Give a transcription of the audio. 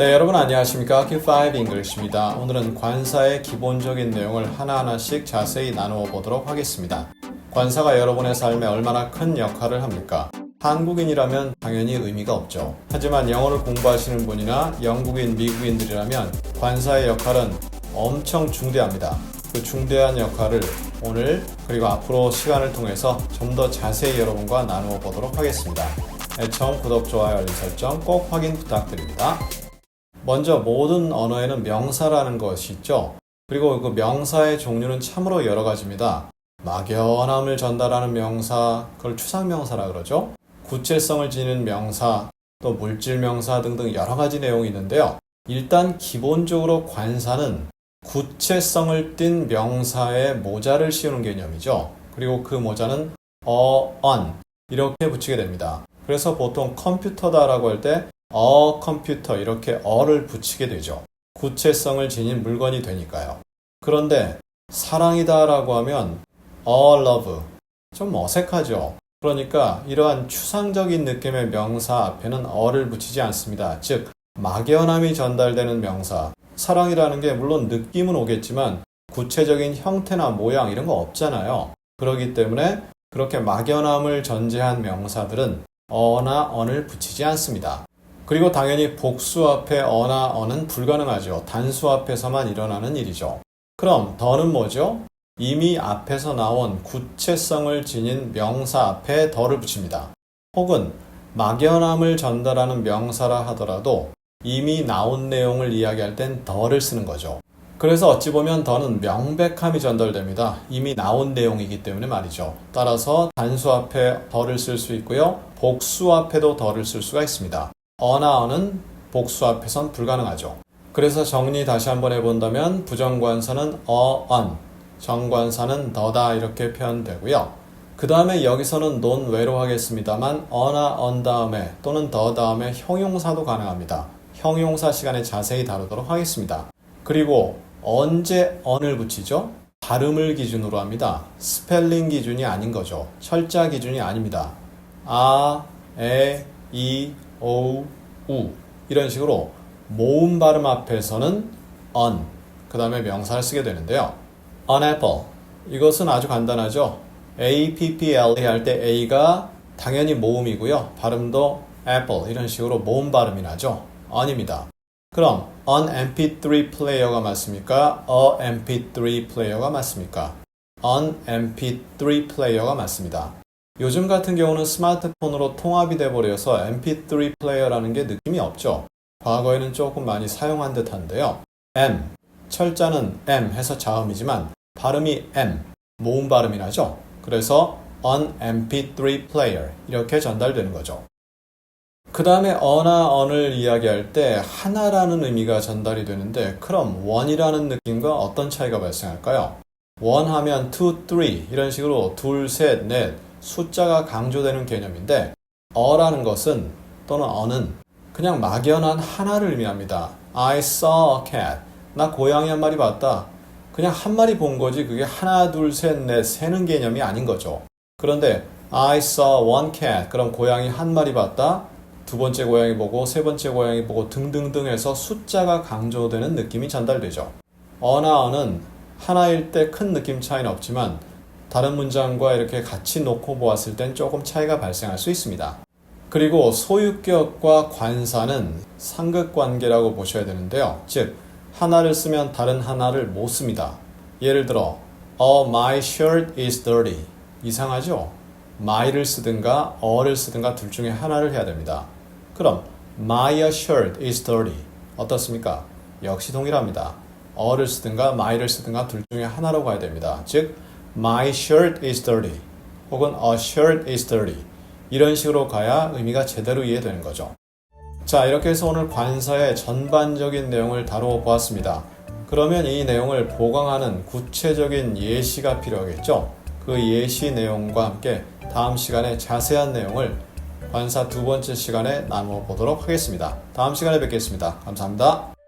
네, 여러분 안녕하십니까? Q5 English입니다. 오늘은 관사의 기본적인 내용을 하나하나씩 자세히 나누어 보도록 하겠습니다. 관사가 여러분의 삶에 얼마나 큰 역할을 합니까? 한국인이라면 당연히 의미가 없죠. 하지만 영어를 공부하시는 분이나 영국인, 미국인들이라면 관사의 역할은 엄청 중대합니다. 그 중대한 역할을 오늘 그리고 앞으로 시간을 통해서 좀 더 자세히 여러분과 나누어 보도록 하겠습니다. 애청, 구독, 좋아요, 알림 설정 꼭 확인 부탁드립니다. 먼저 모든 언어에는 명사라는 것이 있죠. 그리고 그 명사의 종류는 참으로 여러 가지입니다. 막연함을 전달하는 명사, 그걸 추상명사라 그러죠. 구체성을 지닌 명사, 또 물질 명사 등등 여러 가지 내용이 있는데요. 일단 기본적으로 관사는 구체성을 띤 명사에 모자를 씌우는 개념이죠. 그리고 그 모자는 어, on 이렇게 붙이게 됩니다. 그래서 보통 컴퓨터다라고 할 때 어 컴퓨터 이렇게 어를 붙이게 되죠. 구체성을 지닌 물건이 되니까요. 그런데 사랑이다 라고 하면 어 love 좀 어색하죠. 그러니까 이러한 추상적인 느낌의 명사 앞에는 어를 붙이지 않습니다. 즉 막연함이 전달되는 명사 사랑이라는 게 물론 느낌은 오겠지만 구체적인 형태나 모양 이런 거 없잖아요. 그렇기 때문에 그렇게 막연함을 전제한 명사들은 어나 언을 붙이지 않습니다. 그리고 당연히 복수 앞에 어나 언은 불가능하죠. 단수 앞에서만 일어나는 일이죠. 그럼 더는 뭐죠? 이미 앞에서 나온 구체성을 지닌 명사 앞에 더를 붙입니다. 혹은 막연함을 전달하는 명사라 하더라도 이미 나온 내용을 이야기할 땐 더를 쓰는 거죠. 그래서 어찌 보면 더는 명백함이 전달됩니다. 이미 나온 내용이기 때문에 말이죠. 따라서 단수 앞에 더를 쓸 수 있고요. 복수 앞에도 더를 쓸 수가 있습니다. 어나 어는 복수 앞에선 불가능하죠. 그래서 정리 다시 한번 해본다면 부정관사는 어, on, 정관사는 더다 이렇게 표현되고요. 그 다음에 여기서는 논외로 하겠습니다만 어나 on 다음에 또는 더 다음에 형용사도 가능합니다. 형용사 시간에 자세히 다루도록 하겠습니다. 그리고 언제 on을 붙이죠? 발음을 기준으로 합니다. 스펠링 기준이 아닌 거죠. 철자 기준이 아닙니다. 아, 에, 이, 오, 우 이런 식으로 모음 발음 앞에서는 on 그 다음에 명사를 쓰게 되는데요. on apple 이것은 아주 간단하죠. a p p l a 할때 a가 당연히 모음이고요. 발음도 apple 이런 식으로 모음 발음이 나죠. on입니다. 그럼 on mp3 플레이어가 맞습니까? a mp3 플레이어가 맞습니까? on mp3 플레이어가 맞습니다. 요즘 같은 경우는 스마트폰으로 통합이 돼버려서 mp3 플레이어라는 게 느낌이 없죠. 과거에는 조금 많이 사용한 듯한데요. m 철자는 m 해서 자음이지만 발음이 m 모음 발음이 나죠. 그래서 on mp3 player 이렇게 전달되는 거죠. 그 다음에 어나 언을 이야기할 때 하나라는 의미가 전달이 되는데 그럼 원이라는 느낌과 어떤 차이가 발생할까요? 원 하면 two, three 이런 식으로 둘, 셋, 넷 숫자가 강조되는 개념인데 어라는 것은 또는 어는 그냥 막연한 하나를 의미합니다. I saw a cat. 나 고양이 한 마리 봤다. 그냥 한 마리 본 거지 그게 하나, 둘, 셋, 넷 세는 개념이 아닌 거죠. 그런데 I saw one cat. 그럼 고양이 한 마리 봤다. 두 번째 고양이 보고 세 번째 고양이 보고 등등등 해서 숫자가 강조되는 느낌이 전달되죠. 어나 어는 하나일 때 큰 느낌 차이는 없지만 다른 문장과 이렇게 같이 놓고 보았을 땐 조금 차이가 발생할 수 있습니다. 그리고 소유격과 관사는 상극 관계라고 보셔야 되는데요. 즉, 하나를 쓰면 다른 하나를 못 씁니다. 예를 들어, Oh, my shirt is dirty. 이상하죠? my를 쓰든가 어를 쓰든가 둘 중에 하나를 해야 됩니다. 그럼 my shirt is dirty. 어떻습니까? 역시 동일합니다. 어를 쓰든가 my를 쓰든가 둘 중에 하나로 가야 됩니다. 즉, My shirt is dirty. 혹은 A shirt is dirty. 이런 식으로 가야 의미가 제대로 이해되는 거죠. 자, 이렇게 해서 오늘 관사의 전반적인 내용을 다루어 보았습니다. 그러면 이 내용을 보강하는 구체적인 예시가 필요하겠죠? 그 예시 내용과 함께 다음 시간에 자세한 내용을 관사 두 번째 시간에 나누어 보도록 하겠습니다. 다음 시간에 뵙겠습니다. 감사합니다.